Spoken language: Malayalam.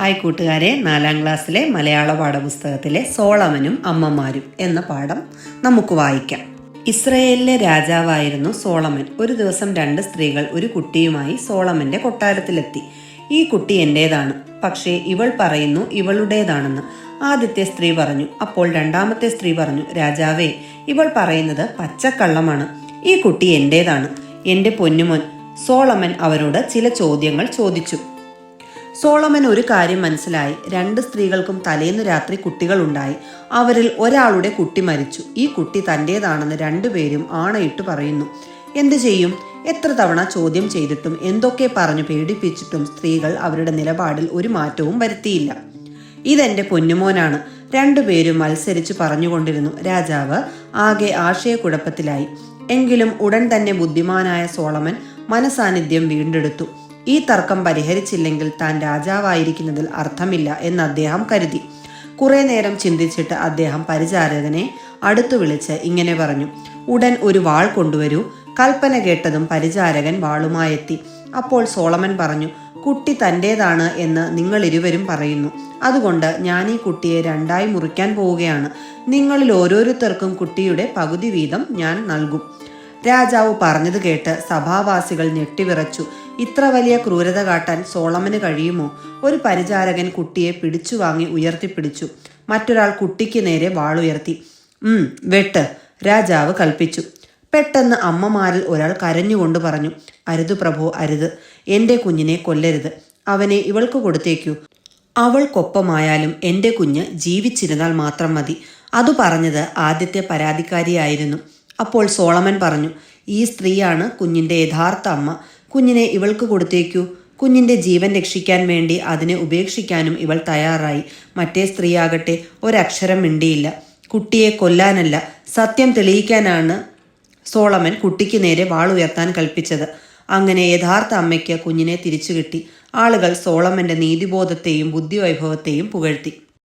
ഹായ് കൂട്ടുകാരെ നാലാം ക്ലാസ്സിലെ മലയാള പാഠപുസ്തകത്തിലെ സോളമനും അമ്മമാരും എന്ന പാഠം നമുക്ക് വായിക്കാം. ഇസ്രയേലിലെ രാജാവായിരുന്നു സോളമൻ. ഒരു ദിവസം രണ്ട് സ്ത്രീകൾ ഒരു കുട്ടിയുമായി സോളമന്റെ കൊട്ടാരത്തിലെത്തി. ഈ കുട്ടി എന്റേതാണ്? പക്ഷേ ഇവൾ പറയുന്നു ഇവളുടേതാണെന്ന്. ആദ്യത്തെ സ്ത്രീ പറഞ്ഞു അപ്പോൾ രണ്ടാമത്തെ സ്ത്രീ പറഞ്ഞു രാജാവേ ഇവൾ പറയുന്നത് പച്ചക്കള്ളമാണ്. ഈ കുട്ടി എന്റേതാണ്? എന്റെ പൊന്നുമോൻ സോളമൻ അവരോട് ചില ചോദ്യങ്ങൾ ചോദിച്ചു. സോളമൻ ഒരു കാര്യം മനസ്സിലായി. രണ്ട് സ്ത്രീകൾക്കും തലേന്ന് രാത്രി കുട്ടികളുണ്ടായി. അവരിൽ ഒരാളുടെ കുട്ടി മരിച്ചു. ഈ കുട്ടി തന്റേതാണെന്ന് രണ്ടുപേരും ആണയിട്ട് പറയുന്നു. എന്തു ചെയ്യും? എത്ര തവണ ചോദ്യം ചെയ്തിട്ടും എന്തൊക്കെ പറഞ്ഞു പേടിപ്പിച്ചിട്ടും സ്ത്രീകൾ അവരുടെ നിലപാടിൽ ഒരു മാറ്റവും വരുത്തിയില്ല. ഇതെന്റെ പൊന്നുമോനാണ്. രണ്ടുപേരും മത്സരിച്ച് പറഞ്ഞുകൊണ്ടിരുന്നു. രാജാവ് ആകെ ആശയക്കുഴപ്പത്തിലായി. എങ്കിലും ഉടൻ തന്നെ ബുദ്ധിമാനായ സോളമൻ മനസാന്നിധ്യം വീണ്ടെടുത്തു. ഈ തർക്കം പരിഹരിച്ചില്ലെങ്കിൽ താൻ രാജാവായിരിക്കുന്നതിൽ അർത്ഥമില്ല എന്ന് അദ്ദേഹം കരുതി. കുറെ നേരം ചിന്തിച്ചിട്ട് അദ്ദേഹം പരിചാരകനെ അടുത്തു വിളിച്ച് ഇങ്ങനെ പറഞ്ഞു ഉടൻ ഒരു വാൾ കൊണ്ടുവരൂ കൽപ്പന കേട്ടതും പരിചാരകൻ വാളുമായെത്തി. അപ്പോൾ സോളമൻ പറഞ്ഞു കുട്ടി തന്റേതാണ് എന്ന് നിങ്ങൾ ഇരുവരും പറയുന്നു. അതുകൊണ്ട് ഞാൻ ഈ കുട്ടിയെ രണ്ടായി മുറിക്കാൻ പോവുകയാണ്. നിങ്ങളിൽ ഓരോരുത്തർക്കും കുട്ടിയുടെ പകുതി വീതം ഞാൻ നൽകും. രാജാവ് പറഞ്ഞത് കേട്ട് സഭാവാസികൾ ഞെട്ടിവിറച്ചു. ഇത്ര വലിയ ക്രൂരത കാട്ടാൻ സോളമന് കഴിയുമോ? ഒരു പരിചാരകൻ കുട്ടിയെ പിടിച്ചു വാങ്ങി ഉയർത്തിപ്പിടിച്ചു. മറ്റൊരാൾ കുട്ടിക്ക് നേരെ വാളുയർത്തി. ഉം വെട്ട് രാജാവ് കൽപ്പിച്ചു. പെട്ടെന്ന് അമ്മമാരിൽ ഒരാൾ കരഞ്ഞുകൊണ്ട് പറഞ്ഞു അരുത് പ്രഭു അരുത്. എന്റെ കുഞ്ഞിനെ കൊല്ലരുത്. അവനെ ഇവൾക്ക് കൊടുത്തേക്കൂ. അവൾക്കൊപ്പമായാലും എന്റെ കുഞ്ഞ് ജീവിച്ചിരുന്നാൽ മാത്രം മതി. അത് പറഞ്ഞത് ആദ്യത്തെ പരാതിക്കാരിയായിരുന്നു. അപ്പോൾ സോളമൻ പറഞ്ഞു ഈ സ്ത്രീയാണ് കുഞ്ഞിന്റെ യഥാർത്ഥ അമ്മ. കുഞ്ഞിനെ ഇവൾക്ക് കൊടുത്തേക്കൂ. കുഞ്ഞിന്റെ ജീവൻ രക്ഷിക്കാൻ വേണ്ടി അതിനെ ഉപേക്ഷിക്കാനും ഇവൾ തയ്യാറായി. മറ്റേ സ്ത്രീയാകട്ടെ ഒരക്ഷരം മിണ്ടിയില്ല. കുട്ടിയെ കൊല്ലാനല്ല സത്യം തെളിയിക്കാനാണ് സോളമൻ കുട്ടിക്ക് നേരെ വാളുയർത്താൻ കൽപ്പിച്ചത്. അങ്ങനെ യഥാർത്ഥ അമ്മയ്ക്ക് കുഞ്ഞിനെ തിരിച്ചു കിട്ടി ആളുകൾ സോളമന്റെ നീതിബോധത്തെയും ബുദ്ധിവൈഭവത്തെയും പുകഴ്ത്തി.